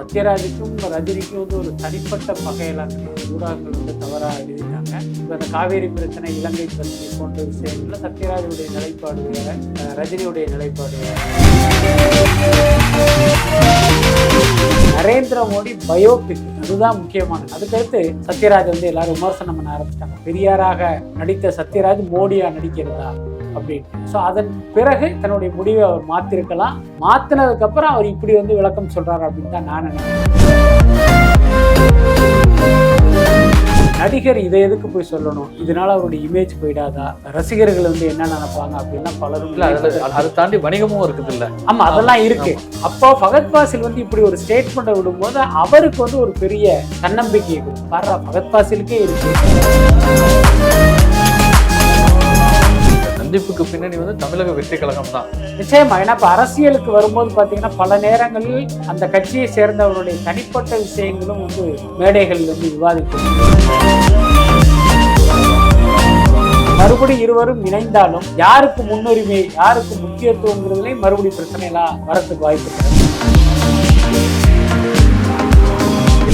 சத்யராஜுக்கும் ரஜினிக்கும் வந்து ஒரு தனிப்பட்ட பகையெல்லாம் ஊடகங்கள் வந்து தவறாக எழுதினாங்க இப்போ அந்த காவேரி பிரச்சனை இலங்கை பிரச்சனை போன்ற விஷயங்கள்ல சத்யராஜுடைய நிலைப்பாடு வேற ரஜினியுடைய நிலைப்பாடு வேற. நரேந்திர மோடி பயோபிக் அதுதான் முக்கியமானது. அதுக்கடுத்து சத்யராஜ் வந்து எல்லாரும் விமர்சனம் பண்ண ஆரம்பிச்சிட்டாங்க. பெரியாராக நடித்த சத்யராஜ் மோடியா நடிக்கிறதா? அப்படின்னு ஸோ அதன் பிறகு தன்னுடைய முடிவை அவர் மாத்திருக்கலாம். மாத்தினதுக்கு அப்புறம் அவர் இப்படி வந்து விளக்கம் சொல்றாரு அப்படின்னு தான் நான் நினைக்கிறேன். நடிகர் இதை எதுக்கு போய் சொல்லணும்? இதனால அவருடைய இமேஜ் போயிடாதா? ரசிகர்கள் வந்து என்ன நினைப்பாங்க அப்படின்னா பலரும் அதை தாண்டி வணிகமும் இருக்குது இல்ல ஆமா அதெல்லாம் இருக்கு. அப்போ ஃபகத் பாசில் வந்து இப்படி ஒரு ஸ்டேட்மெண்ட்டை விடும்போது அவருக்கு வந்து ஒரு பெரிய தன்னம்பிக்கை கொடுக்கும். பாரு ஃபகத் பாசிலுக்கே இருக்கு. சந்திப்புக்கு பின்னணி வந்து தமிழக வெற்றி கழகம் தான். நிச்சயமா. ஏன்னா இப்போ அரசியலுக்கு வரும்போது பார்த்தீங்கன்னா பல நேரங்களில் அந்த கட்சியை சேர்ந்தவருடைய தனிப்பட்ட விஷயங்களும் வந்து மேடைகளில் வந்து விவாதிக்கும் மறுபடி இருவரும் இணைந்தாலும் யாருக்கு முன்னுரிமை யாருக்கு முக்கியத்துவங்கிறதுலையும் மறுபடியும் பிரச்சனைலாம் வரத்துக்கு வாய்ப்பு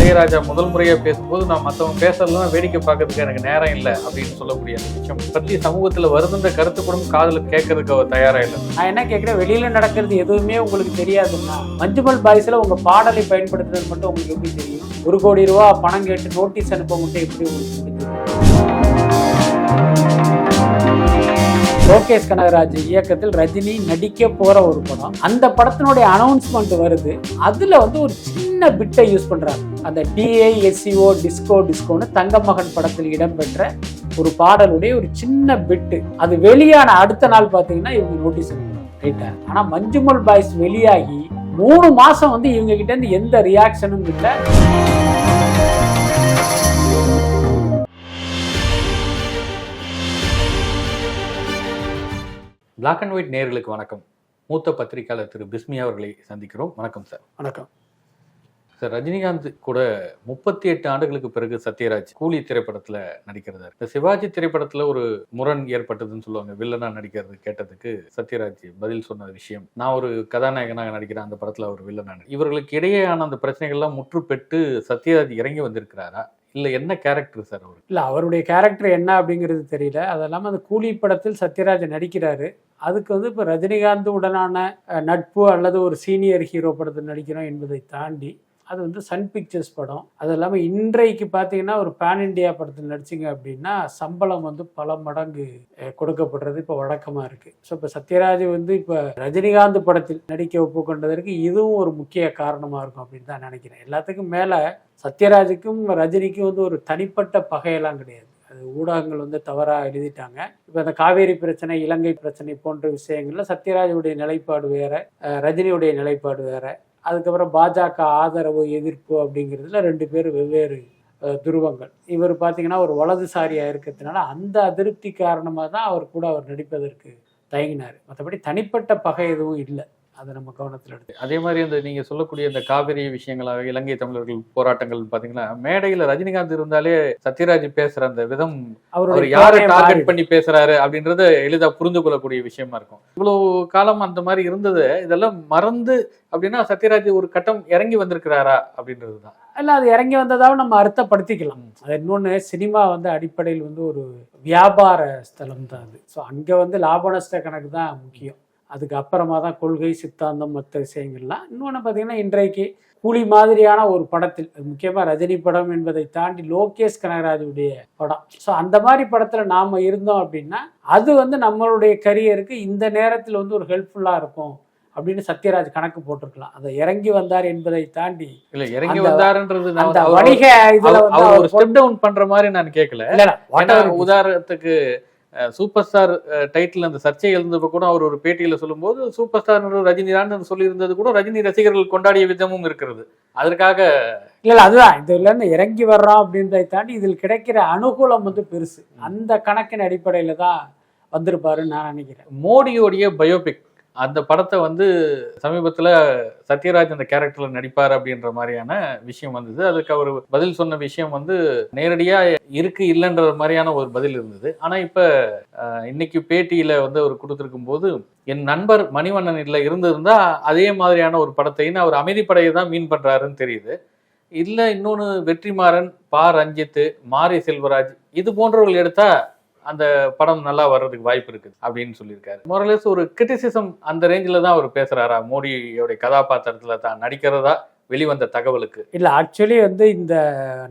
இளையராஜா முதல் முறையாக பேசும்போது நான் மற்றவங்க பேசலாம் வேடிக்கை பார்க்கறதுக்கு எனக்கு நேரம் இல்லை அப்படின்னு சொல்லக்கூடிய விஷயம். பற்றி சமூகத்தில் வருதுன்ற கருத்து கூட காதுல கேட்கறதுக்கு அவர் தயாராக இல்லை. நான் என்ன கேட்குறேன்? வெளியில நடக்கிறது எதுவுமே உங்களுக்கு தெரியாதுன்னா மஞ்சுமல் பாய்ஸ்ல உங்க பாடலை பயன்படுத்துறது மட்டும் உங்களுக்கு எப்படி தெரியும்? ஒரு கோடி ரூபா பணம் கேட்டு நோட்டீஸ் அனுப்ப மட்டும் எப்படி உங்களுக்கு லோகேஷ் கனகராஜ் இயக்கத்தில் ரஜினி நடிக்க போற ஒரு படம். அந்த படத்தினுடைய அனௌன்ஸ்மெண்ட் வருது. அதுல வந்து ஒரு சின்ன பிட்டை யூஸ் பண்றாங்க அந்த டிஏ எஸ்சிஓ டிஸ்கோ டிஸ்கோன்னு தங்கமகன் படத்தில் இடம்பெற்ற ஒரு பாடலுடைய ஒரு சின்ன பிட்டு அது வெளியான அடுத்த நாள் பார்த்தீங்கன்னா இவங்க நோட்டீஸ் ரைட்டா ஆனா மஞ்சுமல் பாய்ஸ் வெளியாகி மூணு மாசம் வந்து இவங்க கிட்ட இருந்து எந்த ரியாக்ஷனும் இல்லை. பிளாக் அண்ட் ஒயிட் நேயர்களுக்கு வணக்கம். மூத்த பத்திரிகையாளர் திரு பிஸ்மி அவர்களை சந்திக்கிறோம். வணக்கம் சார் வணக்கம். சார் ரஜினிகாந்த் கூட முப்பத்தி எட்டு ஆண்டுகளுக்கு பிறகு சத்யராஜ் கூலி திரைப்படத்துல நடிக்கிறார் இந்த சிவாஜி திரைப்படத்துல ஒரு முரண் ஏற்பட்டதுன்னு சொல்லுவாங்க. வில்லனா நடிக்கிறது கேட்டதுக்கு சத்யராஜ் பதில் சொன்ன விஷயம். நான் ஒரு கதாநாயகனாக நடிக்கிறேன் அந்த படத்துல ஒரு வில்லனா இவர்களுக்கு இடையேயான அந்த பிரச்சனைகள்லாம் முற்று பெற்று சத்யராஜ் இறங்கி வந்திருக்கிறாரா? இல்லை என்ன கேரக்டர் சார் அவர்? இல்லை அவருடைய கேரக்டர் என்ன அப்படிங்கிறது தெரியல. அது இல்லாமல் அந்த கூலி படத்தில் சத்யராஜ் நடிக்கிறாரு. அதுக்கு வந்து இப்போ ரஜினிகாந்த் உடனான நட்பு அல்லது ஒரு சீனியர் ஹீரோ படத்தில் நடிக்கிறோம் என்பதை தாண்டி அது வந்து சன் பிக்சர்ஸ் படம். அது இல்லாமல் இன்றைக்கு பார்த்தீங்கன்னா ஒரு பேன் இண்டியா படத்தில் நடிச்சிங்க அப்படின்னா சம்பளம் வந்து பல மடங்கு கொடுக்கப்படுறது இப்போ வழக்கமாக இருக்குது ஸோ இப்போ சத்யராஜ் வந்து இப்போ ரஜினிகாந்த் படத்தில் நடிக்க ஒப்புக்கொண்டதற்கு இதுவும் ஒரு முக்கிய காரணமாக இருக்கும் அப்படின்னு தான் நினைக்கிறேன். எல்லாத்துக்கும் மேலே சத்யராஜுக்கும் ரஜினிக்கும் வந்து ஒரு தனிப்பட்ட பகையெல்லாம் கிடையாது. அது ஊடகங்கள் வந்து தவறாக எழுதிட்டாங்க. இப்போ அந்த காவேரி பிரச்சனை இலங்கை பிரச்சனை போன்ற விஷயங்களில் சத்யராஜுடைய நிலைப்பாடு வேற ரஜினியுடைய நிலைப்பாடு வேற. அதுக்கப்புறம் பாஜக ஆதரவு எதிர்ப்பு அப்படிங்கிறதுல ரெண்டு பேரும் வெவ்வேறு துருவங்கள். இவர் பார்த்தீங்கன்னா ஒரு வலதுசாரியாக இருக்கிறதுனால அந்த அதிருப்தி காரணமாக தான் அவர் கூட அவர் நடிப்பதற்கு தயங்கினார். மற்றபடி தனிப்பட்ட பகை எதுவும் இல்லை. அதை நம்ம கவனத்தில் எடுத்து அதே மாதிரி அந்த நீங்க சொல்லக்கூடிய இந்த காவிரி விஷயங்களாக இலங்கை தமிழர்கள் போராட்டங்கள் பாத்தீங்கன்னா மேடையில ரஜினிகாந்த் இருந்தாலே சத்யராஜ் பேசுற அந்த விதம் அவர் யாரை டார்கெட். பண்ணி பேசுறாரு அப்படின்றத எளிதா புரிந்து கொள்ளக்கூடிய விஷயமா இருக்கும். இவ்வளவு காலம் அந்த மாதிரி இருந்தது இதெல்லாம் மறந்து அப்படின்னா சத்யராஜ் ஒரு கட்டம் இறங்கி வந்திருக்கிறாரா அப்படின்றது தான் இல்ல அது இறங்கி வந்ததாகவும் நம்ம அர்த்தப்படுத்திக்கலாம். அது இன்னொன்று சினிமா வந்து அடிப்படையில் வந்து ஒரு வியாபார ஸ்தலம் தான் அது. ஸோ அங்கே வந்து லாப நஷ்ட கணக்கு தான் முக்கியம். அதுக்கு அப்புறமா தான் கொள்கை சித்தாந்தம் மற்ற விஷயங்கள்லாம். இன்னொன்று பார்த்தீங்கன்னா இன்றைக்கு கூலி மாதிரியான ஒரு படத்தில் முக்கியமாக ரஜினி படம் என்பதை தாண்டி லோகேஷ் கனகராஜுடைய படம். ஸோ அந்த மாதிரி படத்தில் நாம் இருந்தோம் அப்படின்னா அது வந்து நம்மளுடைய கரியருக்கு இந்த நேரத்தில் வந்து ஒரு ஹெல்ப்ஃபுல்லாக இருக்கும் அப்படின்னு சத்யராஜ் கணக்கு போட்டிருக்கலாம். அதை இறங்கி வந்தார் என்பதை தாண்டி இல்ல இறங்கி வந்தாருன்றது அந்த வணிக இதுல ஒரு ஸ்டெப் டவுன் பண்ற மாதிரி நான் கேட்கல. உதாரணத்துக்கு சூப்பர் ஸ்டார் டைட்டில் அந்த சர்ச்சை எழுந்தப்ப கூட அவர் ஒரு பேட்டியில சொல்லும்போது சூப்பர் ஸ்டார் ரஜினி தான் சொல்லியிருந்தது கூட ரஜினி ரசிகர்கள் கொண்டாடிய விதமும் இருக்கிறது. அதற்காக இல்ல இல்ல அதுதான். இதுல இருந்து இறங்கி வர்றோம் அப்படின்றதை தாண்டி இதில் கிடைக்கிற அனுகூலம் வந்து பெருசு. அந்த கணக்கின் அடிப்படையில தான் வந்திருப்பாருன்னு நான் நினைக்கிறேன். மோடியோடைய பயோபிக் அந்த படத்தை வந்து சமீபத்தில் சத்யராஜ் அந்த கேரக்டரில் நடிப்பார் அப்படின்ற மாதிரியான விஷயம் வந்தது. அதுக்கு அவர் பதில் சொன்ன விஷயம் வந்து நேரடியாக இருக்கு இல்லைன்ற மாதிரியான ஒரு பதில் இருந்தது. ஆனால் இப்போ இன்னைக்கு பேட்டியில் வந்து அவர் கொடுத்துருக்கும் போது என் நண்பர் மணிவண்ணன் இல்லை இருந்திருந்தா அதே மாதிரியான ஒரு படத்தைன்னு அவர் அமைதிப்படையை தான் மீன் பண்ணுறாருன்னு தெரியுது. இல்லை இன்னொன்று வெற்றிமாறன் பா. ரஞ்சித்து மாரி செல்வராஜ் இது போன்றவர்கள் எடுத்தால் அந்த படம் நல்லா வர்றதுக்கு வாய்ப்பு இருக்குது அப்படின்னு சொல்லியிருக்காரு. மொரலேஸ் ஒரு கிரிட்டிசிசம் அந்த ரேஞ்சில் தான் அவர் பேசுகிறாரா மோடியோடைய கதாபாத்திரத்தில் தான் நடிக்கிறதா வெளிவந்த தகவலுக்கு? இல்லை ஆக்சுவலி வந்து இந்த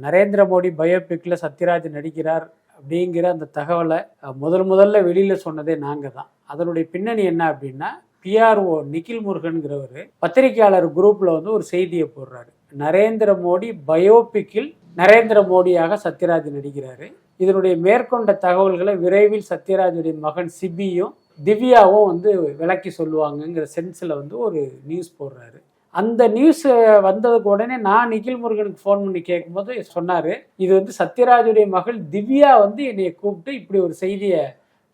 நரேந்திர மோடி பயோபிக்கில் சத்யராஜ் நடிக்கிறார் அப்படிங்கிற அந்த தகவலை முதல் முதல்ல வெளியில் சொன்னதே நாங்கள் தான். அதனுடைய பின்னணி என்ன அப்படின்னா பிஆர்ஓ நிகில் முருகன்கிறவர் பத்திரிகையாளர் குரூப்பில் வந்து ஒரு செய்தியை போடுறாரு. நரேந்திர மோடி பயோபிக்கில் நரேந்திர மோடியாக சத்யராஜ் நடிக்கிறாரு. இதனுடைய மேற்கொண்ட தகவல்களை விரைவில் சத்யராஜுடைய மகன் சிபியும் திவ்யாவும் வந்து விளக்கி சொல்லுவாங்கங்கிற சென்ஸில் வந்து ஒரு நியூஸ் போடுறாரு. அந்த நியூஸ் வந்ததுக்கு உடனே நான் நிகில் முருகனுக்கு ஃபோன் பண்ணி கேட்கும்போது சொன்னார் இது வந்து சத்யராஜுடைய மகள் திவ்யா வந்து என்னை கூப்பிட்டு இப்படி ஒரு செய்தியை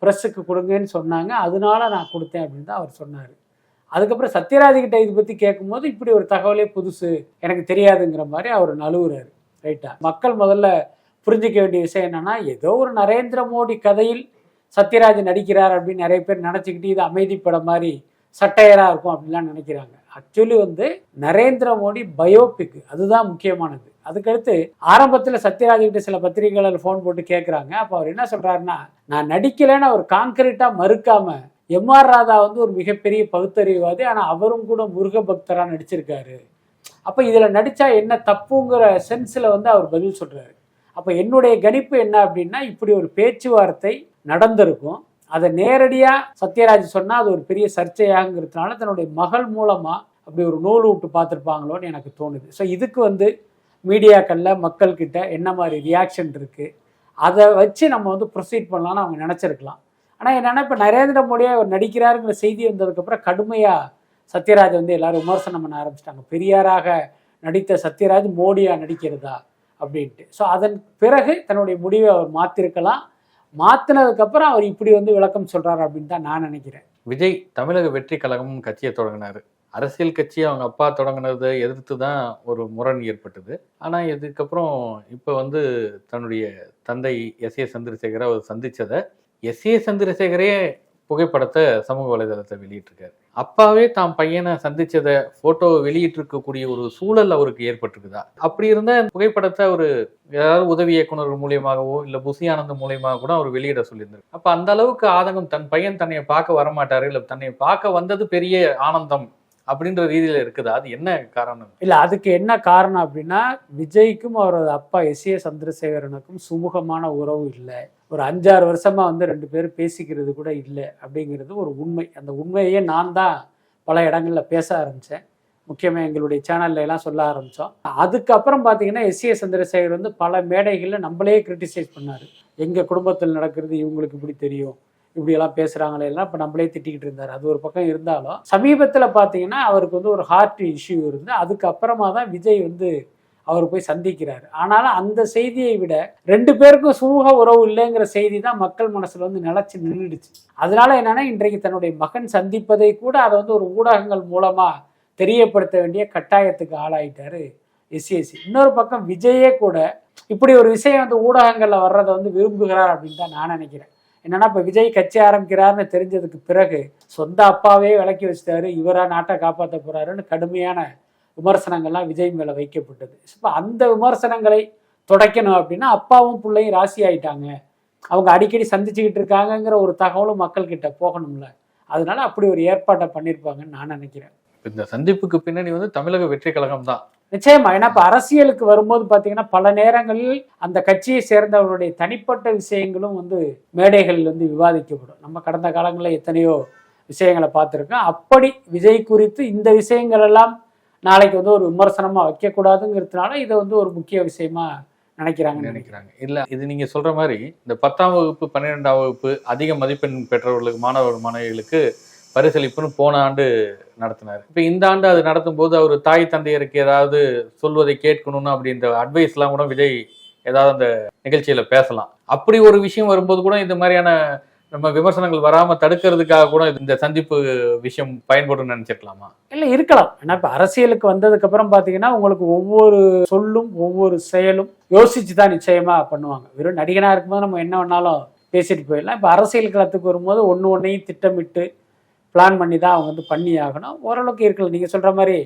ப்ரெஸ்ஸுக்கு கொடுங்கன்னு சொன்னாங்க அதனால நான் கொடுத்தேன் அப்படின்னு தான் அவர் சொன்னார். அதுக்கப்புறம் சத்யராஜ் கிட்ட இதை பற்றி கேட்கும்போது இப்படி ஒரு தகவலே புதுசு எனக்கு தெரியாதுங்கிற மாதிரி அவர் நழுவுறாரு ரைட்டா மக்கள் முதல்ல புரிஞ்சிக்க வேண்டிய விஷயம் என்னன்னா ஏதோ ஒரு நரேந்திர மோடி கதையில் சத்யராஜ் நடிக்கிறார் அப்படின்னு நிறைய பேர் நினச்சிக்கிட்டு இது அமைதி படம் மாதிரி சட்டையராக இருக்கும் அப்படின்லாம் நினைக்கிறாங்க. ஆக்சுவலி வந்து நரேந்திர மோடி பயோபிக் அதுதான் முக்கியமானது. அதுக்கடுத்து ஆரம்பத்தில் சத்யராஜ்கிட்ட சில பத்திரிகையாளர் ஃபோன் போட்டு கேட்குறாங்க அப்போ அவர் என்ன சொல்கிறாருன்னா நான் நடிக்கலைன்னு அவர் காங்கிரீட்டாக மறுக்காம எம்ஆர் ராதா வந்து ஒரு மிகப்பெரிய பகுத்தறிவாதி ஆனால் அவரும் கூட முருக பக்தராக நடிச்சிருக்காரு. அப்போ இதில் நடித்தா என்ன தப்புங்கிற சென்ஸில் வந்து அவர் பதில் சொல்கிறாரு அப்போ என்னுடைய கணிப்பு என்ன அப்படின்னா இப்படி ஒரு பேச்சுவார்த்தை நடந்திருக்கும். அதை நேரடியாக சத்யராஜ் சொன்னால் அது ஒரு பெரிய சர்ச்சையாங்கிறதுனால தன்னுடைய மகள் மூலமாக அப்படி ஒரு நூல் விட்டு பார்த்துருப்பாங்களோன்னு எனக்கு தோணுது. ஸோ இதுக்கு வந்து மீடியாக்களில் மக்கள்கிட்ட என்ன மாதிரி ரியாக்ஷன் இருக்குது அதை வச்சு நம்ம வந்து ப்ரொசீட் பண்ணலான்னு அவங்க நினச்சிருக்கலாம். ஆனால் என்னென்னா இப்போ நரேந்திர மோடியாக அவர் நடிக்கிறாருங்கிற செய்தி வந்ததுக்கப்புறம் கடுமையாக சத்யராஜ் வந்து எல்லாரும் விமர்சனம் பண்ண ஆரம்பிச்சிட்டாங்க. பெரியாராக நடித்த சத்யராஜ் மோடியாக நடிக்கிறதா? அப்படின்ட்டு. ஸோ அதன் பிறகு தன்னுடைய முடிவை அவர் மாற்றிருக்கலாம் மாற்றினதுக்கப்புறம் அவர் இப்படி வந்து விளக்கம் சொல்கிறார் அப்படின்னு தான் நான் நினைக்கிறேன். விஜய் தமிழக வெற்றி கழகம் கட்சியை தொடங்கினார். அரசியல் கட்சி அவங்க அப்பா தொடங்கினதை எதிர்த்து தான் ஒரு முரண் ஏற்பட்டது. ஆனால் இதுக்கப்புறம் இப்போ வந்து தன்னுடைய தந்தை S A சந்திரசேகரை our சந்திச்சதை S A சந்திரசேகரே புகைப்படத்தை சமூக வலைதளத்தை வெளியிட்டிருக்காரு. அப்பாவே தாம் பையனை சந்திச்சதை ஃபோட்டோவை வெளியிட்டிருக்கக்கூடிய ஒரு சூழல் அவருக்கு ஏற்பட்டிருக்குதா? அப்படி இருந்த புகைப்படத்தை ஒரு ஏதாவது உதவி இயக்குனர் மூலியமாகவோ இல்லை புசி ஆனந்த் மூலியமாக கூட அவர் வெளியிட சொல்லியிருந்தார். அப்போ அந்த அளவுக்கு ஆதங்கம் தன் பையன் தன்னை பார்க்க வரமாட்டாரு இல்லை தன்னை பார்க்க வந்தது பெரிய ஆனந்தம் அப்படின்ற ரீதியில இருக்குதா? அது என்ன காரணம்? இல்லை அதுக்கு என்ன காரணம் அப்படின்னா விஜய்க்கும் அவரது அப்பா எஸ் ஏ சந்திரசேகரனுக்கும் சுமூகமான உறவு இல்லை. ஒரு அஞ்சாறு வருஷமாக வந்து ரெண்டு பேரும் பேசிக்கிறது கூட இல்லை அப்படிங்கிறது ஒரு உண்மை. அந்த உண்மையே நான் தான் பல இடங்களில் பேச ஆரம்பித்தேன் முக்கியமாக எங்களுடைய சேனல்ல எல்லாம் சொல்ல ஆரம்பித்தோம் அதுக்கப்புறம் பார்த்தீங்கன்னா எஸ் ஏ சந்திரசேகர் வந்து பல மேடைகளில் நம்மளே கிரிட்டிசைஸ் பண்ணார். எங்கள் குடும்பத்தில் நடக்கிறது இவங்களுக்கு இப்படி தெரியும். இப்படியெல்லாம் பேசுகிறாங்களே எல்லாம் இப்போ நம்மளே திட்டிக்கிட்டு இருந்தார். அது ஒரு பக்கம் இருந்தாலும் சமீபத்தில் பார்த்தீங்கன்னா அவருக்கு வந்து ஒரு ஹார்ட் இஷ்யூ இருந்து அதுக்கப்புறமா தான் விஜய் வந்து அவர் போய் சந்திக்கிறார். ஆனாலும் அந்த செய்தியை விட ரெண்டு பேருக்கும் சுமூக உறவு இல்லைங்கிற செய்தி தான் மக்கள் மனசில் வந்து நிலச்சி நின்றுடுச்சு அதனால என்னன்னா இன்றைக்கு தன்னுடைய மகன் சந்திப்பதை கூட அதை வந்து ஒரு ஊடகங்கள் மூலமாக தெரியப்படுத்த வேண்டிய கட்டாயத்துக்கு ஆளாயிட்டாரு எஸ்சிஎஸ்சி இன்னொரு பக்கம் விஜயே கூட இப்படி ஒரு விஷயம் வந்து ஊடகங்களில் வர்றதை வந்து விரும்புகிறார் அப்படின்னு தான் நான் நினைக்கிறேன். என்னன்னா இப்போ விஜய் கட்சி ஆரம்பிக்கிறாருன்னு தெரிஞ்சதுக்கு பிறகு சொந்த அப்பாவே விலக்கி வச்சிட்டாரு இவரா நாட்டை காப்பாற்ற போறாருன்னு கடுமையான விமர்சனங்கள்லாம் விஜய் மேலே வைக்கப்பட்டது. இப்போ அந்த விமர்சனங்களை துடைக்கணும் அப்படின்னா அப்பாவும் பிள்ளையும் ராசி ஆயிட்டாங்க. அவங்க அடிக்கடி சந்திச்சுக்கிட்டு இருக்காங்கங்கிற ஒரு தகவலும் மக்கள்கிட்ட போகணும்ல. அதனால அப்படி ஒரு ஏற்பாட்டை பண்ணியிருப்பாங்கன்னு நான் நினைக்கிறேன். இந்த சந்திப்புக்கு பின்னணி வந்து தமிழக வெற்றி கழகம் தான். நிச்சயமா. ஏன்னா இப்போ அரசியலுக்கு வரும்போது பார்த்தீங்கன்னா பல நேரங்களில் அந்த கட்சியை சேர்ந்தவருடைய தனிப்பட்ட விஷயங்களும் வந்து மேடைகளில் வந்து விவாதிக்கப்படும். நம்ம கடந்த காலங்களில் எத்தனையோ விஷயங்களை பார்த்துருக்கோம். அப்படி விஜய் குறித்து இந்த விஷயங்கள் எல்லாம் நாளைக்கு வந்து ஒரு விமர்சனமாக வைக்கக்கூடாதுங்கிறதுனால இதை வந்து ஒரு முக்கிய விஷயமா நினைக்கிறாங்கன்னு நினைக்கிறாங்க. இல்ல இது நீங்க சொல்ற மாதிரி இந்த பத்தாம் வகுப்பு பன்னிரெண்டாம் வகுப்பு அதிக மதிப்பெண் பெற்றவர்களுக்கு மாணவர் மாணவிகளுக்கு பரிசளிப்புன்னு போன ஆண்டு நடத்தினார். இப்போ இந்த ஆண்டு அது நடத்தும் போது அவர் தாய் தந்தையருக்கு ஏதாவது சொல்வதை கேட்கணும்னு அப்படின்ற அட்வைஸ்லாம் கூட விஜய் ஏதாவது அந்த நிகழ்ச்சியில பேசலாம். அப்படி ஒரு விஷயம் வரும்போது கூட இந்த மாதிரியான நம்ம விமர்சனங்கள் வராம தடுக்கிறதுக்காக கூட இந்த சந்திப்பு விஷயம் பயன்படும் நினைச்சிருக்கலாமா? இல்லை இருக்கலாம். ஏன்னா இப்போ அரசியலுக்கு வந்ததுக்கு அப்புறம் பார்த்தீங்கன்னா உங்களுக்கு ஒவ்வொரு சொல்லும் ஒவ்வொரு செயலும் யோசிச்சு தான் நிச்சயமா பண்ணுவாங்க. வெறும் நடிகனாக இருக்கும்போது நம்ம என்ன வேணாலும் பேசிட்டு போயிடலாம். இப்போ அரசியல் களத்துக்கு வரும்போது ஒன்று ஒன்றையும் திட்டமிட்டு பிளான் பண்ணி தான் அவங்க வந்து பண்ணி ஆகணும். ஓரளவுக்கு இருக்கலாம். நீங்கள் சொல்கிற மாதிரி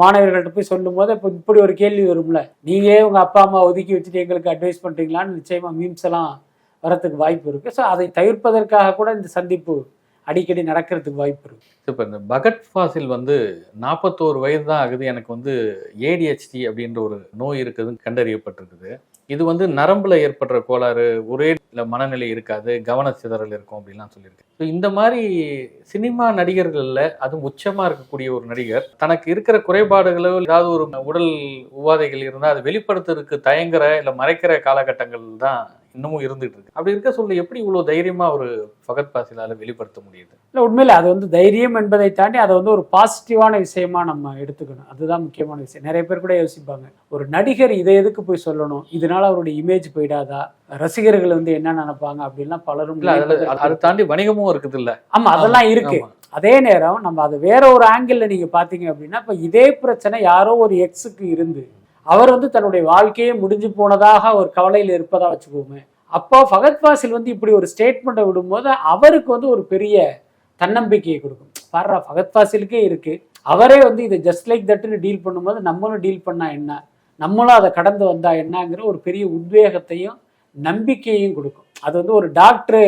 மாணவர்கள்ட்ட போய் சொல்லும்போது இப்போ இப்படி ஒரு கேள்வி வரும்ல. நீங்களே உங்கள் அப்பா அம்மா ஒதுக்கி வச்சுட்டு எங்களுக்கு அட்வைஸ் பண்ணுறீங்களான்னு நிச்சயமாக மீம்ஸ் எல்லாம் வரத்துக்கு வாய்ப்பு இருக்குது ஸோ அதை தவிர்ப்பதற்காக கூட இந்த சந்திப்பு அடிக்கடி நடக்கிறதுக்கு வாய்ப்பு இருக்குது இப்போ இந்த பகத் ஃபாசில் வந்து நாற்பத்தோரு வயது தான் ஆகுது. எனக்கு வந்து ஏடிஹெச்டி அப்படின்ற ஒரு நோய் இருக்குதுன்னு கண்டறியப்பட்டிருக்குது. இது வந்து நரம்புல ஏற்படுற கோளாறு ஒரே மனநிலை இருக்காது கவன சிதறல் இருக்கும் அப்படின்லாம் சொல்லியிருக்கு. ஸோ இந்த மாதிரி சினிமா நடிகர்களில் அதுவும் உச்சமாக இருக்கக்கூடிய ஒரு நடிகர் தனக்கு இருக்கிற குறைபாடுகளோ ஏதாவது ஒரு உடல் உபாதைகள் இருந்தால் அதை வெளிப்படுத்துறதுக்கு தயங்குற இல்லை மறைக்கிற காலகட்டங்கள் தான் இன்னமும் இருந்துட்டு இருக்கு. அப்படி இருக்க சொல்ல எப்படி இவ்வளவு தைரியமா ஒரு ஃபகத் பாசிலால வெளிப்படுத்த முடியுது? இல்லை உண்மையில் அது வந்து தைரியம் என்பதை தாண்டி அதை வந்து ஒரு பாசிட்டிவான விஷயமா நம்ம எடுத்துக்கணும். அதுதான் முக்கியமான விஷயம். நிறைய பேர் கூட யோசிப்பாங்க ஒரு நடிகர் இதை எதுக்கு போய் சொல்லணும்? இதனால அவருடைய இமேஜ் போயிடாதா? ரசிகர்கள் வந்து என்ன நினைப்பாங்க? அப்படின்லாம் பலரும் அதை தாண்டி வணிகமும் இருக்குது இல்ல ஆமா அதெல்லாம் இருக்கு. அதே நேரம் நம்ம அதை வேற ஒரு ஆங்கிள் நீங்க பாத்தீங்க அப்படின்னா இப்ப இதே பிரச்சனை யாரோ ஒரு எக்ஸுக்கு இருந்து அவர் வந்து தன்னுடைய வாழ்க்கையே முடிஞ்சு போனதாக ஒரு கவலையில் இருப்பதா வச்சுக்கோமே. அப்போ ஃபகத் ஃபாசில் வந்து இப்படி ஒரு ஸ்டேட்மெண்ட்டை விடும்போது அவருக்கு வந்து ஒரு பெரிய தன்னம்பிக்கையை கொடுக்கும். பாரு ஃபகத் ஃபாசிலுக்கே இருக்கு. அவரே வந்து இதை ஜஸ்ட் லைக் தட்டுன்னு டீல் பண்ணும்போது நம்மளும் டீல் பண்ணா என்ன? நம்மளும் அதை கடந்து வந்தா என்னங்கிற ஒரு பெரிய உத்வேகத்தையும் நம்பிக்கையும் கொடுக்கும். அது வந்து ஒரு டாக்டர்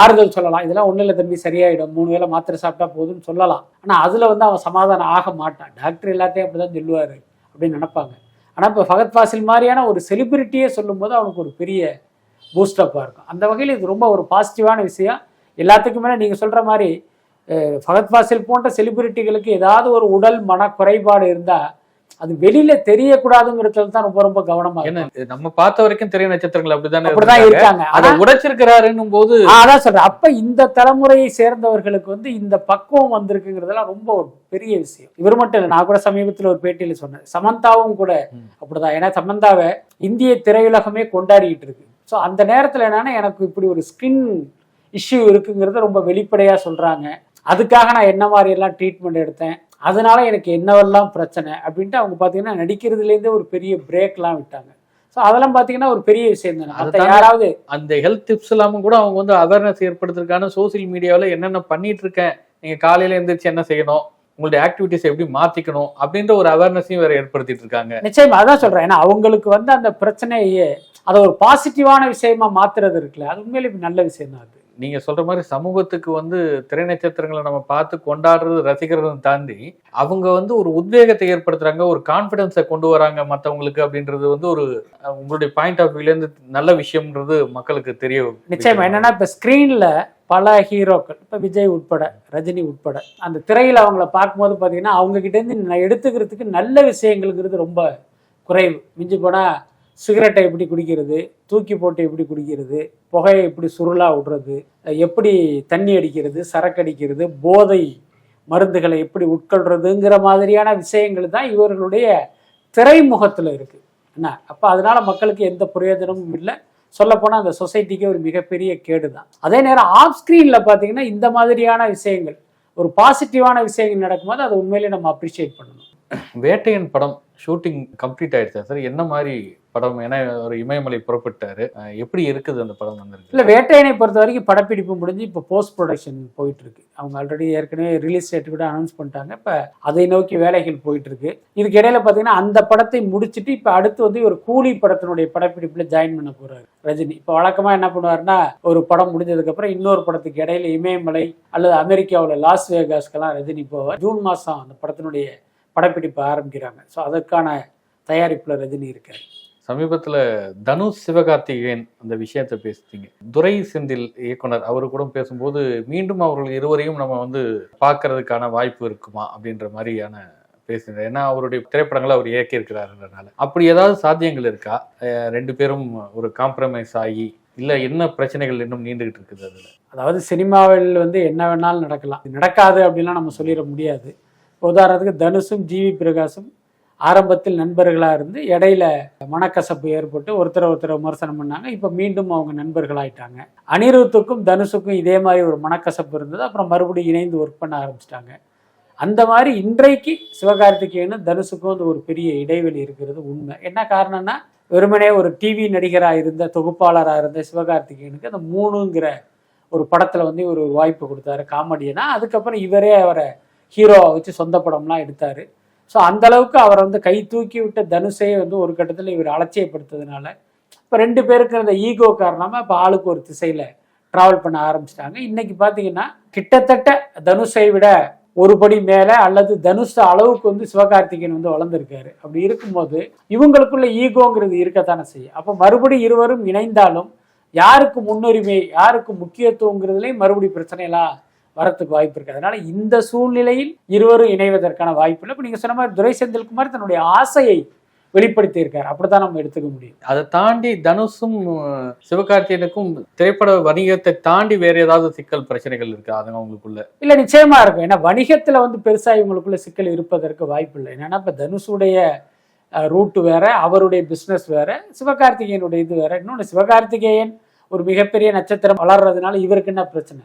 ஆறுதல் சொல்லலாம். இதெல்லாம் ஒன்றும் இல்லை தம்பி சரியாயிடும். மூணு வேளை மாத்திரை சாப்பிட்டா போதும்னு சொல்லலாம். ஆனால் அதில் வந்து அவன் சமாதானம் ஆக மாட்டான். டாக்டர் எல்லாத்தையும் அப்படி தான் சொல்லுவார் அப்படின்னு நினைப்பாங்க. ஆனால் இப்போ ஃபகத் ஃபாசில் மாதிரியான ஒரு செலிபிரிட்டியே சொல்லும்போது அவனுக்கு ஒரு பெரிய பூஸ்டப்பாக இருக்கும். அந்த வகையில் இது ரொம்ப ஒரு பாசிட்டிவான விஷயம். எல்லாத்துக்கும் மேலே நீங்கள் சொல்கிற மாதிரி ஃபகத் ஃபாசில் போன்ற செலிபிரிட்டிகளுக்கு ஏதாவது ஒரு உடல் மன குறைபாடு இருந்தால் அது வெளியில தெரியக்கூடாதுங்கிறதுல தான் ரொம்ப ரொம்ப கவனமா. இது நம்ம பார்த்த வரைக்கும் திரை நட்சத்திரங்கள் அப்படிதான் இருந்தாங்க. இருக்காங்க. அதை உடைச்சிருக்கிறாருன்னும் போது அதான் சொல்றேன். அப்ப இந்த தலைமுறையை சேர்ந்தவர்களுக்கு வந்து இந்த பக்குவம் வந்திருக்குங்கிறதெல்லாம் ரொம்ப ஒரு பெரிய விஷயம். இவர் மட்டும் இல்லை நான் கூட சமீபத்தில் ஒரு பேட்டியில சொன்னேன். சமந்தாவும் கூட. அப்படிதான். ஏன்னா சமந்தாவை இந்திய திரையுலகமே கொண்டாடிக்கிட்டு இருக்கு. ஸோ அந்த நேரத்தில் என்னன்னா எனக்கு இப்படி ஒரு ஸ்கின் இஷ்யூ இருக்குங்கிறத ரொம்ப வெளிப்படையா சொல்றாங்க. அதுக்காக நான் என்ன மாதிரி எல்லாம் ட்ரீட்மெண்ட் எடுத்தேன்? அதனால எனக்கு என்னவெல்லாம் பிரச்சனை அப்படின்ட்டு அவங்க பார்த்தீங்கன்னா நடிக்கிறதுலேருந்தே ஒரு பெரிய பிரேக்லாம் விட்டாங்க. ஸோ அதெல்லாம் பார்த்தீங்கன்னா ஒரு பெரிய விஷயம் தானே. அதுதாங்க. யாராவது அந்த ஹெல்த் டிப்ஸ் இல்லாம கூட அவங்க வந்து அவேர்னஸ் ஏற்படுத்துறதுக்கான சோசியல் மீடியாவில் என்னென்ன பண்ணிட்டு இருக்கேன்? நீங்க காலையில எந்திரிச்சு என்ன செய்யணும்? உங்களுடைய ஆக்டிவிட்டிஸ் எப்படி மாத்திக்கணும்? அப்படின்ற ஒரு அவேர்னஸையும் வேற ஏற்படுத்திட்டு இருக்காங்க. நிச்சயமா அதான் சொல்றேன். ஏன்னா அவங்களுக்கு வந்து அந்த பிரச்சனையே அதை ஒரு பாசிட்டிவான விஷயமா மாத்துறது இருக்குல்ல அது உண்மையிலே நல்ல விஷயம் தான் அது. நீங்க சொல்ற மாதிரி சமூகத்துக்கு வந்து திரை நட்சத்திரங்களை நம்ம பார்த்து கொண்டாடுறது ரசிக்கிறதும் தாண்டி அவங்க வந்து ஒரு உத்வேகத்தை ஏற்படுத்துறாங்க ஒரு கான்பிடன்ஸை கொண்டு வராங்க மற்றவங்களுக்கு அப்படின்றது வந்து ஒரு உங்களுடைய பாயிண்ட் ஆஃப் வியூலேருந்து நல்ல விஷயம்ன்றது மக்களுக்கு தெரிய நிச்சயமா. என்னன்னா இப்ப ஸ்கிரீன்ல பல ஹீரோக்கள் இப்போ விஜய் உட்பட ரஜினி உட்பட அந்த திரையில் அவங்கள பார்க்கும்போது பார்த்தீங்கன்னா அவங்ககிட்டேருந்து நான் எடுத்துக்கிறதுக்கு நல்ல விஷயங்கள்ங்கிறது ரொம்ப குறைவு. மிஞ்சி போனால் சிகரெட்டை எப்படி குடிக்கிறது தூக்கி போட்டு எப்படி குடிக்கிறது புகையை எப்படி சுருளா விடுறது எப்படி தண்ணி அடிக்கிறது சரக்கு அடிக்கிறது போதை மருந்துகளை எப்படி உட்கொள்றதுங்கிற மாதிரியான விஷயங்கள் தான் இவர்களுடைய திரைமுகத்தில் இருக்குது என்ன? அப்போ அதனால மக்களுக்கு எந்த பிரயோஜனமும் இல்லை. சொல்லப்போனால் அந்த சொசைட்டிக்கு ஒரு மிகப்பெரிய கேடு தான் அதே நேரம் ஆஃப் ஸ்க்ரீனில் பார்த்தீங்கன்னா இந்த மாதிரியான விஷயங்கள் ஒரு பாசிட்டிவான விஷயங்கள் நடக்கும்போது அதை உண்மையிலேயே நம்ம அப்ரிஷியேட் பண்ணணும். வேட்டையன் படம் ஷூட்டிங் கம்ப்ளீட் ஆயிடுச்சா சார்? என்ன மாதிரி படம் ஏன்னா ஒரு இமயமலை புறப்பட்டாரு. எப்படி இருக்குது அந்த படம் வந்திருக்கு? இல்லை வேட்டையனை பொறுத்த வரைக்கும் படப்பிடிப்பு முடிஞ்சு இப்போ போஸ்ட் ப்ரொடக்ஷன் போயிட்டு இருக்கு அவங்க ஆல்ரெடி ஏற்கனவே ரிலீஸ் டேட் கூட அனௌன்ஸ் பண்ணிட்டாங்க. இப்போ அதை நோக்கி வேலைகள் போயிட்டு இருக்கு இதுக்கு இடையில பார்த்தீங்கன்னா அந்த படத்தை முடிச்சுட்டு இப்போ அடுத்து வந்து ஒரு கூலி படத்தினுடைய படப்பிடிப்பில் ஜாயின் பண்ண போறாரு ரஜினி. இப்போ வழக்கமாக என்ன பண்ணுவாருன்னா ஒரு படம் முடிஞ்சதுக்கப்புறம் இன்னொரு படத்துக்கு இடையில இமயமலை அல்லது அமெரிக்காவில் லாஸ் வேகாஸ்க்கெல்லாம் ரஜினி போவார். ஜூன் மாதம் அந்த படத்தினுடைய படப்பிடிப்பு ஆரம்பிக்கிறாங்க. ஸோ அதற்கான தயாரிப்பில் ரஜினி இருக்காரு. சமீபத்தில் தனுஷ் சிவகார்த்திகேயன் அந்த விஷயத்தை பேசிட்டீங்க துரை செந்தில் இயக்குனர் அவரு கூட பேசும்போது மீண்டும் அவர்கள் இருவரையும் நம்ம வந்து பார்க்கறதுக்கான வாய்ப்பு இருக்குமா அப்படின்ற மாதிரியான பேசுகிறேன் ஏன்னா அவருடைய திரைப்படங்களை அவர் இயக்கியிருக்கிறாருன்றனால. அப்படி ஏதாவது சாத்தியங்கள் இருக்கா? ரெண்டு பேரும் ஒரு காம்ப்ரமைஸ் ஆகி இல்லை என்ன பிரச்சனைகள் இன்னும் நீண்டுகிட்டு இருக்குது அதில்? அதாவது சினிமாவில் வந்து என்ன வேணாலும் நடக்கலாம். நடக்காது அப்படின்லாம் நம்ம சொல்லிட முடியாது. உதாரணத்துக்கு தனுஷும் ஜிவி பிரகாஷும் ஆரம்பத்தில் நண்பர்களாக இருந்து இடையில மனக்கசப்பு ஏற்பட்டு ஒருத்தர் ஒருத்தர் விமர்சனம் பண்ணாங்க. இப்போ மீண்டும் அவங்க நண்பர்களாயிட்டாங்க. அனிருத்துக்கும் தனுஷுக்கும் இதே மாதிரி ஒரு மனக்கசப்பு இருந்தது. அப்புறம் மறுபடியும் இணைந்து ஒர்க் பண்ண ஆரம்பிச்சிட்டாங்க. அந்த மாதிரி இன்றைக்கு சிவகார்த்திகேயனும் தனுஷுக்கும் வந்து ஒரு பெரிய இடைவெளி இருக்கிறது உண்மை. என்ன காரணம்னா வெறுமனே ஒரு டிவி நடிகராக இருந்த தொகுப்பாளராக இருந்த சிவகார்த்திகேயனுக்கு அந்த மூணுங்கிற ஒரு படத்தில் வந்து ஒரு வாய்ப்பு கொடுத்தாரு காமெடியனா. அதுக்கப்புறம் இவரே அவரை ஹீரோவை வச்சு சொந்த படம்லாம் எடுத்தார். ஸோ அந்த அளவுக்கு வந்து கை தூக்கி விட்ட தனுஷே வந்து ஒரு கட்டத்தில் இவர் அலட்சியப்படுத்ததுனால இப்போ ரெண்டு பேருக்கு இருந்த ஈகோ காரணமாக இப்போ ஆளுக்கு ஒரு திசையில் ட்ராவல் பண்ண ஆரம்பிச்சிட்டாங்க. இன்னைக்கு பார்த்தீங்கன்னா கிட்டத்தட்ட தனுஷை விட ஒரு படி மேலே அல்லது தனுஷ் அளவுக்கு வந்து சிவகார்த்திகேயன் வந்து வளர்ந்துருக்காரு. அப்படி இருக்கும்போது இவங்களுக்குள்ள ஈகோங்கிறது இருக்கத்தானே செய்யும். அப்போ மறுபடி இருவரும் இணைந்தாலும் யாருக்கு முன்னுரிமை யாருக்கு முக்கியத்துவங்கிறதுலேயும் மறுபடி பிரச்சனைலாம் வரத்துக்கு வாய்ப்பு இருக்கு. அதனால இந்த சூழ்நிலையில் இருவரும் இணைவதற்கான வாய்ப்பு இல்லை. இப்போ நீங்கள் சொன்ன மாதிரி துரை செந்தில்குமார் தன்னுடைய ஆசையை வெளிப்படுத்தி இருக்காரு. அப்படித்தான் நம்ம எடுத்துக்க முடியும். அதை தாண்டி தனுஷும் அஹ், சிவகார்த்திகேயனுக்கும் திரைப்பட வணிகத்தை தாண்டி வேற ஏதாவது சிக்கல் பிரச்சனைகள் இருக்கா? அதுங்க அவங்களுக்குள்ள. இல்ல நிச்சயமா இருக்கும். ஏன்னா வணிகத்துல வந்து பெருசா இவங்களுக்குள்ள சிக்கல் இருப்பதற்கு வாய்ப்பு இல்லை. என்னன்னா இப்ப தனுஷுடைய ரூட்டு வேற அவருடைய பிசினஸ் வேற சிவகார்த்திகேயனுடைய இது வேற. இன்னொன்று சிவகார்த்திகேயன் ஒரு மிகப்பெரிய நட்சத்திரம் வளர்றதுனால இவருக்கு என்ன பிரச்சனை?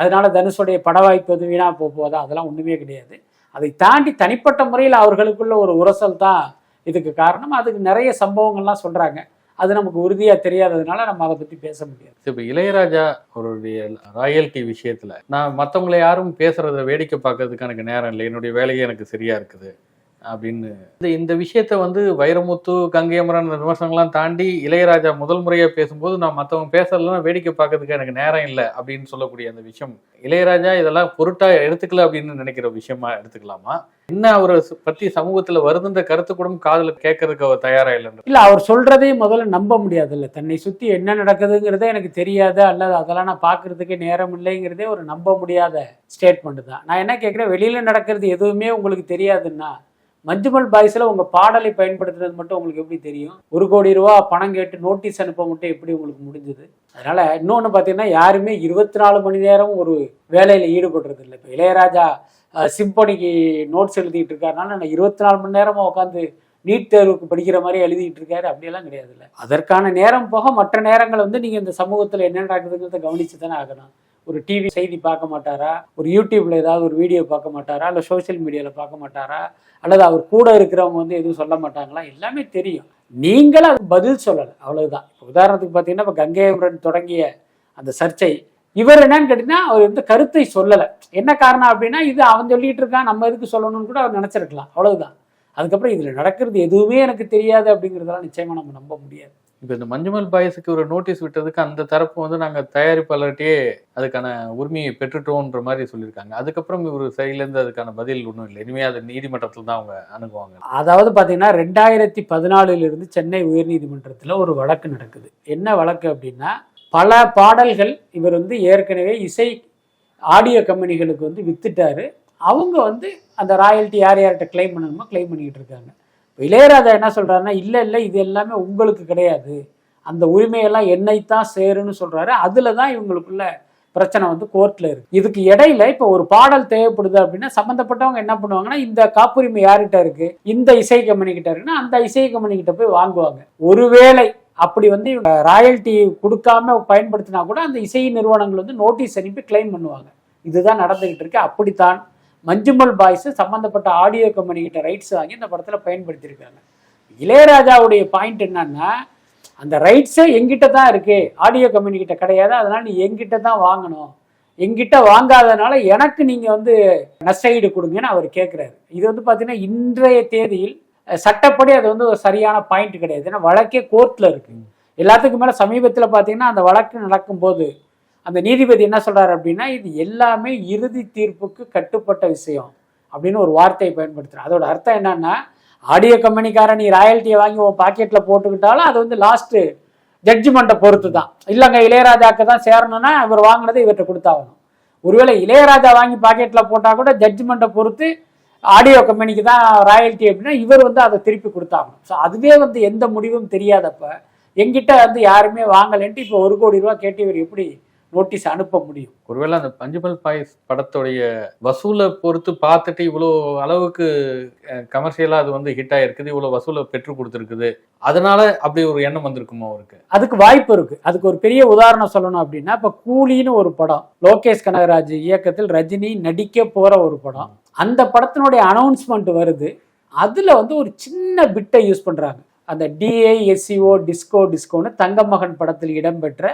அதனால தனுஷுடைய பட வாய்ப்பு வந்து வீணா போக போதா அதெல்லாம் ஒன்றுமே கிடையாது. அதை தாண்டி தனிப்பட்ட முறையில் அவர்களுக்குள்ள ஒரு உரசல் தான் இதுக்கு காரணம். அதுக்கு நிறைய சம்பவங்கள்லாம் சொல்கிறாங்க அது நமக்கு உறுதியாக தெரியாததுனால நம்ம அதை பற்றி பேச முடியாது. இப்போ இளையராஜா அவருடைய ராயல்டி விஷயத்தில் நான் மற்றவங்களை யாரும் பேசுகிறத வேடிக்கை பார்க்கறதுக்கு எனக்கு நேரம் இல்லை. என்னுடைய வேலையே எனக்கு சரியாக இருக்குது. அப்படின்னு. இந்த இந்த விஷயத்த வந்து வைரமுத்து கங்கை அமரன் விமர்சனங்கள்லாம் தாண்டி இளையராஜா முதல் முறையாக பேசும்போது நான் மற்றவங்க பேசலாம் வேடிக்கை பார்க்கறதுக்கு எனக்கு நேரம் இல்லை அப்படின்னு சொல்லக்கூடிய அந்த விஷயம். இளையராஜா இதெல்லாம் பொருட்டா எடுத்துக்கல அப்படின்னு நினைக்கிற விஷயமா எடுத்துக்கலாமா? என்ன அவரை பற்றி பத்தி சமூகத்துல வருதுன்ற கருத்து கூட காதுல கேட்கறதுக்கு அவர் தயாரா இல்லைன்னு இல்ல அவர் சொல்றதையும் முதல்ல நம்ப முடியாது இல்லை தன்னை சுத்தி என்ன நடக்குதுங்கிறதே எனக்கு தெரியாது. அல்லது அதெல்லாம் நான் பார்க்கறதுக்கே நேரம் இல்லைங்கிறதே ஒரு நம்ப முடியாத ஸ்டேட்மெண்ட் தான். நான் என்ன கேட்குறேன்? வெளியில நடக்கிறது எதுவுமே உங்களுக்கு தெரியாதுன்னா மஞ்சுமல் பாய்ஸ்ல உங்க பாடலை பயன்படுத்துறது மட்டும் உங்களுக்கு எப்படி தெரியும்? ஒரு கோடி ரூபா பணம் கேட்டு நோட்டீஸ் அனுப்ப மட்டும் எப்படி உங்களுக்கு முடிஞ்சது? அதனால இன்னொன்று பார்த்தீங்கன்னா யாருமே இருபத்தி நாலு மணி நேரம் ஒரு வேலையில ஈடுபடுறது இல்லை. இப்போ இளையராஜா சிம்பனிக்கு நோட்ஸ் எழுதிட்டு இருக்காருனால நான் இருபத்தி நாலு மணி நேரமா உட்காந்து நீட் தேர்வுக்கு படிக்கிற மாதிரி எழுதிட்டு இருக்காரு. அப்படியெல்லாம் கிடையாது இல்லை. அதற்கான நேரம் போக மற்ற நேரங்கள் வந்து நீங்க இந்த சமூகத்துல என்ன நடக்குதுங்கிறத கவனிச்சு தானே ஆகணும். ஒரு டிவி செய்தி பார்க்க மாட்டாரா? ஒரு யூடியூப்ல ஏதாவது ஒரு வீடியோ பார்க்க மாட்டாரா? இல்லை சோஷியல் மீடியால பார்க்க மாட்டாரா? அல்லது அவர் கூட இருக்கிறவங்க வந்து எதுவும் சொல்ல மாட்டாங்களா? எல்லாமே தெரியும். நீங்களும் அது பதில் சொல்லலை. அவ்வளவுதான். இப்போ உதாரணத்துக்கு பார்த்தீங்கன்னா இப்போ கங்கையபுரன் தொடங்கிய அந்த சர்ச்சை இவர் என்னன்னு கேட்டீங்கன்னா அவர் வந்து கருத்தை சொல்லலை. என்ன காரணம் அப்படின்னா இது அவன் சொல்லிட்டு இருக்கான் நம்ம எதுக்கு சொல்லணும்னு கூட அவர் நினைச்சிருக்கலாம். அவ்வளவுதான். அதுக்கப்புறம் இதில் நடக்கிறது எதுவுமே எனக்கு தெரியாது அப்படிங்கிறதெல்லாம் நிச்சயமாக நம்ம நம்ப முடியாது. இப்போ இந்த மஞ்சுமல் பாய்ஸுக்கு ஒரு நோட்டீஸ் விட்டதுக்கு அந்த தரப்பு வந்து நாங்கள் தயாரிப்பாளர்கிட்டயே அதுக்கான உரிமையை பெற்றுட்டோன்ற மாதிரி சொல்லியிருக்காங்க. அதுக்கப்புறம் இவர் சைட்லேருந்து அதுக்கான பதில் ஒன்றும் இல்லை. இனிமேல் அது நீதிமன்றத்தில் தான் அவங்க அணுகுவாங்க. அதாவது பார்த்தீங்கன்னா ரெண்டாயிரத்தி பதினாலிலிருந்து சென்னை உயர்நீதிமன்றத்தில் ஒரு வழக்கு நடக்குது. என்ன வழக்கு அப்படின்னா பல பாடல்கள் இவர் வந்து ஏற்கனவே இசை ஆடியோ கம்பெனிகளுக்கு வந்து வித்துட்டாரு. அவங்க வந்து அந்த ராயல்ட்டி யார் யார்கிட்ட கிளைம் பண்ணணுமோ கிளைம் பண்ணிக்கிட்டு இருக்காங்க. இளையராஜா என்ன சொல்கிறாருன்னா இல்லை இல்லை இது எல்லாமே உங்களுக்கு கிடையாது. அந்த உரிமையெல்லாம் என்னைத்தான் சேருன்னு சொல்கிறாரு அதில் தான் இவங்களுக்குள்ள பிரச்சனை வந்து கோர்ட்டில் இருக்கு. இதுக்கு இடையில இப்போ ஒரு பாடல் தேவைப்படுது அப்படின்னா சம்மந்தப்பட்டவங்க என்ன பண்ணுவாங்கன்னா இந்த காப்புரிமை யார்கிட்ட இருக்கு? இந்த இசை கம்பெனி கிட்ட இருக்குன்னா அந்த இசை கம்பெனி கிட்ட போய் வாங்குவாங்க. ஒருவேளை அப்படி வந்து இவங்க ராயல்ட்டி கொடுக்காம பயன்படுத்தினா கூட அந்த இசை நிறுவனங்கள் வந்து நோட்டீஸ் அனுப்பி கிளைம் பண்ணுவாங்க. இதுதான் நடந்துகிட்டு இருக்கு. அப்படித்தான் மஞ்சுமல் பாய்ஸ் சம்பந்தப்பட்ட ஆடியோ கம்பெனி கிட்ட ரைட்ஸ் வாங்கி இந்த படத்துல பயன்படுத்தியிருக்காங்க. இளையராஜாவுடைய பாயிண்ட் என்னன்னா அந்த ரைட்ஸே எங்கிட்ட தான் இருக்கு. ஆடியோ கம்பெனி கிட்ட கிடையாது. அதனால நீ எங்கிட்ட தான் வாங்கணும். எங்கிட்ட வாங்காதனால எனக்கு நீங்க வந்து நஷ்டஈடு கொடுங்கன்னு அவர் கேட்குறாரு இது வந்து பார்த்தீங்கன்னா இன்றைய தேதியில் சட்டப்படி அது வந்து ஒரு சரியான பாயிண்ட் கிடையாது. ஏன்னா வழக்கே கோர்ட்ல இருக்கு. எல்லாத்துக்கும் மேல சமீபத்தில் பார்த்தீங்கன்னா அந்த வழக்கு நடக்கும்போது அந்த நீதிபதி என்ன சொல்கிறார் அப்படின்னா இது எல்லாமே இறுதி தீர்ப்புக்கு கட்டுப்பட்ட விஷயம் அப்படின்னு ஒரு வார்த்தையை பயன்படுத்துறாரு. அதோட அர்த்தம் என்னன்னா ஆடியோ கம்பெனிக்காரன் நீ ராயல்ட்டியை வாங்கி உன் பாக்கெட்டில் போட்டுக்கிட்டாலும் அது வந்து லாஸ்ட்டு ஜட்ஜ்மெண்ட்டை பொறுத்து தான் இல்லைங்க இளையராஜாக்கு தான் சேரணும்னா இவர் வாங்கினதை இவர்கிட்ட கொடுத்தாகணும். ஒருவேளை இளையராஜா வாங்கி பாக்கெட்டில் போட்டால் கூட ஜட்ஜ்மெண்ட்டை பொறுத்து ஆடியோ கம்பெனிக்கு தான் ராயல்ட்டி அப்படின்னா இவர் வந்து அதை திருப்பி கொடுத்தாகணும். ஸோ அதுவே வந்து எந்த முடிவும் தெரியாதப்ப எங்கிட்ட வந்து யாருமே வாங்கலைன்ட்டு இப்போ ஒரு கோடி ரூபா கேட்டு இவர் எப்படி நோட்டீஸ் அனுப்ப முடியும். ஒருவேளை அந்த பஞ்சுமல் பாய்ஸ் படத்துடைய வசூலை பொறுத்து பார்த்துட்டு இவ்வளோ அளவுக்கு கமர்ஷியலாக அது வந்து ஹிட் ஆயிருக்குது இவ்வளோ வசூலை பெற்று கொடுத்துருக்குது. அதனால அப்படி ஒரு எண்ணம் வந்திருக்குமா அவருக்கு? அதுக்கு வாய்ப்பு இருக்கு. அதுக்கு ஒரு பெரிய உதாரணம் சொல்லணும் அப்படின்னா இப்ப கூலின்னு ஒரு படம் லோகேஷ் கனகராஜ் இயக்கத்தில் ரஜினி நடிக்க போற ஒரு படம். அந்த படத்தினுடைய அனௌன்ஸ்மெண்ட் வருது. அதுல வந்து ஒரு சின்ன பிட்டை யூஸ் பண்றாங்க. அந்த டிஐஎஸ்சிஓ டிஸ்கோ டிஸ்கோன்னு தங்கமகன் படத்தில் இடம்பெற்ற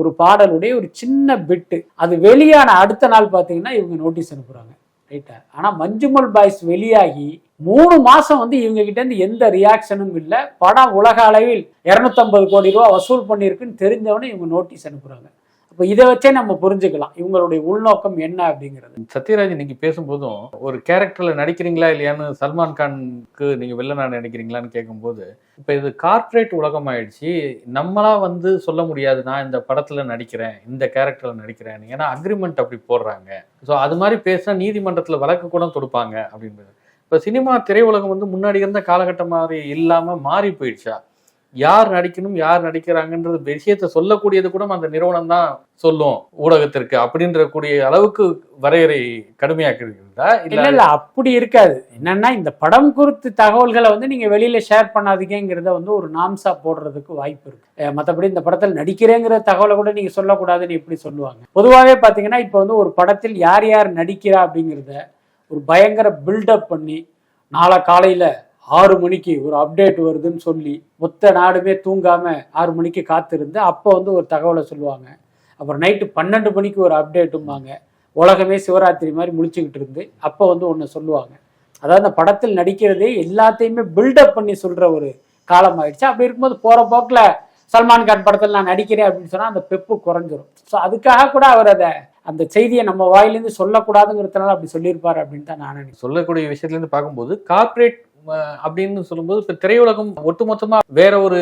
ஒரு பாடலுடைய ஒரு சின்ன பிட்டு அது வெளியான அடுத்த நாள் பார்த்தீங்கன்னா இவங்க நோட்டீஸ் அனுப்புறாங்க. ரைட்டா ஆனால் மஞ்சுமல் பாய்ஸ் வெளியாகி மூணு மாசம் வந்து இவங்க கிட்டேருந்து எந்த ரியாக்ஷனும் இல்லை. படம் உலக அளவில் 250 கோடி ரூபா வசூல் பண்ணியிருக்குன்னு தெரிஞ்சவொடனே இவங்க நோட்டீஸ் அனுப்புறாங்க. அப்போ இதை வச்சே நம்ம புரிஞ்சுக்கலாம். இவங்களுடைய உள்நோக்கம் என்ன அப்படிங்கிறது. சத்யராஜ் இன்னைக்கு பேசும்போதும் ஒரு கேரக்டர்ல நடிக்கிறீங்களா இல்லையான்னு சல்மான் கானுக்கு நீங்க வில்லனா நடிக்கிறீங்களான்னு கேட்கும்போது இப்போ இது கார்ப்பரேட் உலகம் ஆயிடுச்சு நம்மளா வந்து சொல்ல முடியாது நான் இந்த படத்துல நடிக்கிறேன் இந்த கேரக்டர்ல நடிக்கிறேன் ஏன்னா அக்ரிமெண்ட் அப்படி போடுறாங்க. ஸோ அது மாதிரி பேசினா நீதிமன்றத்தில் வழக்கு கூட தொடுப்பாங்க அப்படின்றது. இப்போ சினிமா திரையுலகம் வந்து முன்னாடி இருந்த காலகட்டம் மாதிரி இல்லாமல் மாறி போயிடுச்சா? யார் நடிக்கணும் யார் நடிக்கிறாங்கன்றது விஷயத்த சொல்லக்கூடியது கூட அந்த நிறுவனம் தான் சொல்லும் ஊடகத்திற்கு அப்படின்ற கூடிய அளவுக்கு வரையறை கடுமையாக்குறீங்களா இல்ல இல்ல அப்படி இருக்காது. என்னன்னா இந்த படம் குறித்து தகவல்களை வந்து நீங்க வெளியில ஷேர் பண்ணாதீங்கிறத வந்து ஒரு நாம்சா போடுறதுக்கு வாய்ப்பு இருக்கு. மற்றபடி மத்தபடி இந்த படத்தில் நடிக்கிறேங்கிற தகவலை கூட நீங்க சொல்லக்கூடாதுன்னு எப்படி சொல்லுவாங்க. பொதுவாகவே பாத்தீங்கன்னா இப்போ வந்து ஒரு படத்தில் யார் யார் நடிக்கிறா அப்படிங்கிறத ஒரு பயங்கர பில்டப் பண்ணி நாளை காலையில ஆறு மணிக்கு ஒரு அப்டேட் வருதுன்னு சொல்லி மொத்த நாடுமே தூங்காம ஆறு மணிக்கு காத்திருந்து அப்போ வந்து ஒரு தகவலை சொல்லுவாங்க. அப்புறம் நைட்டு பன்னெண்டு மணிக்கு ஒரு அப்டேட்டும்பாங்க உலகமே சிவராத்திரி மாதிரி முழிச்சுக்கிட்டு இருந்து அப்போ வந்து ஒன்று சொல்லுவாங்க. அதாவது அந்த படத்தில் நடிக்கிறதே எல்லாத்தையுமே பில்டப் பண்ணி சொல்கிற ஒரு காலம் ஆயிடுச்சு. அப்படி இருக்கும்போது போகிற போக்கில் சல்மான் கான் படத்தில் நான் நடிக்கிறேன் அப்படின்னு சொன்னால் அந்த பெப்பு குறைஞ்சிரும். ஸோ அதுக்காக கூட அவர் அதை அந்த செய்தியை நம்ம வாயிலேருந்து சொல்லக்கூடாதுங்கிறதுனால அப்படி சொல்லியிருப்பார் அப்படின்னு தான் நான் நினைக்கிறேன். சொல்லக்கூடிய விஷயத்துலேருந்து பார்க்கும்போது கார்ப்பரேட் அப்படின்னு சொல்லும்போது இப்ப திரையுலகம் ஒட்டுமொத்தமா வேற ஒரு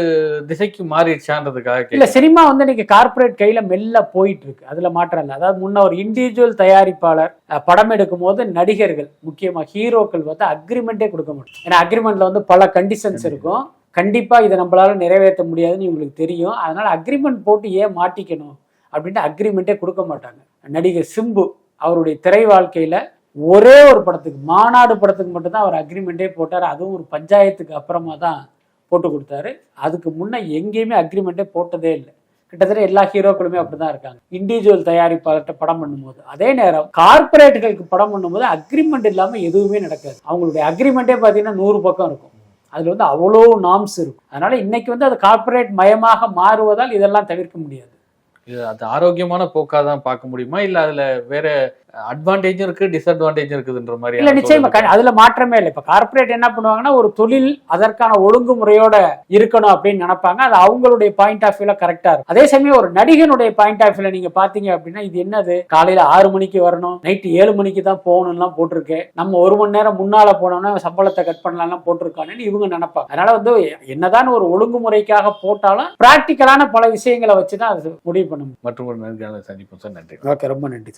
திசைக்கு மாறிடுச்சான்றதுக்காக இல்ல. சினிமா வந்து இன்னைக்கு கார்ப்பரேட் கையில மெல்ல போயிட்டு இருக்கு அதுல மாற்றம் இல்லை. அதாவது முன்ன ஒரு இண்டிவிஜுவல் தயாரிப்பாளர் படம் எடுக்கும் போது நடிகர்கள் முக்கியமா ஹீரோக்கள் வந்து அக்ரிமெண்டே கொடுக்க மாட்டோம். ஏன்னா அக்ரிமெண்ட்ல வந்து பல கண்டிஷன்ஸ் இருக்கும். கண்டிப்பா இதை நம்மளால நிறைவேற்ற முடியாதுன்னு இவங்களுக்கு தெரியும். அதனால அக்ரிமெண்ட் போட்டு ஏன் மாட்டிக்கணும்? அப்படின்ட்டு அக்ரிமெண்ட்டே கொடுக்க மாட்டாங்க. நடிகர் சிம்பு அவருடைய திரை வாழ்க்கையில ஒரே ஒரு படத்துக்கு மாநாடு படத்துக்கு மட்டும்தான் அவர் அக்ரிமெண்ட்டே போட்டார். அதுவும் ஒரு பஞ்சாயத்துக்கு அப்புறமா தான் போட்டு கொடுத்தாரு. அதுக்கு முன்னே எங்கேயுமே அக்ரிமெண்ட்டே போட்டதே இல்லை. கிட்டத்தட்ட எல்லா ஹீரோக்களுமே அப்படிதான் இருக்காங்க. இண்டிவிஜுவல் தயாரிப்பாளர்கிட்ட படம் பண்ணும்போது. அதே நேரம் கார்ப்பரேட்டுகளுக்கு படம் பண்ணும்போது அக்ரிமெண்ட் இல்லாமல் எதுவுமே நடக்காது. அவங்களுடைய அக்ரிமெண்ட்டே பார்த்தீங்கன்னா நூறு பக்கம் இருக்கும். அதில் வந்து அவ்வளோ நாம்ஸ் இருக்கும். அதனால இன்னைக்கு வந்து அது கார்ப்பரேட் மயமாக மாறுவதால் இதெல்லாம் தவிர்க்க முடியாது. இது அது ஆரோக்கியமான போக்காக தான் பார்க்க முடியுமா? இல்லை அதில் வேற அட்வான்டேஜும் இருக்கு டிஸ்அட்வான்டேஜும் இருக்குதுன்ற மாதிரி இல்ல நிச்சயமா. அதுல மாற்றமே இல்லை. இப்ப கார்ப்பரேட் என்ன பண்ணுவாங்கன்னா ஒரு தொழில் அதற்கான ஒழுங்குமுறையோட இருக்கணும் அப்படின்னு நினைப்பாங்க. அது அவங்களுடைய பாயிண்ட் ஆஃப் வியூல கரெக்டா இருக்கும். அதே சமயம் ஒரு நடிகனுடைய பாயிண்ட் ஆஃப் வியூல நீங்க பாத்தீங்க அப்படின்னா இது என்னது? காலையில ஆறு மணிக்கு வரணும் நைட்டு ஏழு மணிக்கு தான் போகணும்லாம் போட்டிருக்கு நம்ம ஒரு மணி நேரம் முன்னால போனோம்னா சம்பளத்தை கட் பண்ணலாம்லாம் போட்டிருக்காங்கன்னு இவங்க நினைப்பாங்க. அதனால வந்து என்னதான் ஒரு ஒழுங்குமுறைக்காக போட்டாலும் பிராக்டிக்கலான பல விஷயங்களை வச்சுதான் அது முடிவு பண்ண முடியும். மற்றும் ஒரு நேர்காணலை சந்திப்போம் சார். நன்றி. ஓகே ரொம்ப நன்றி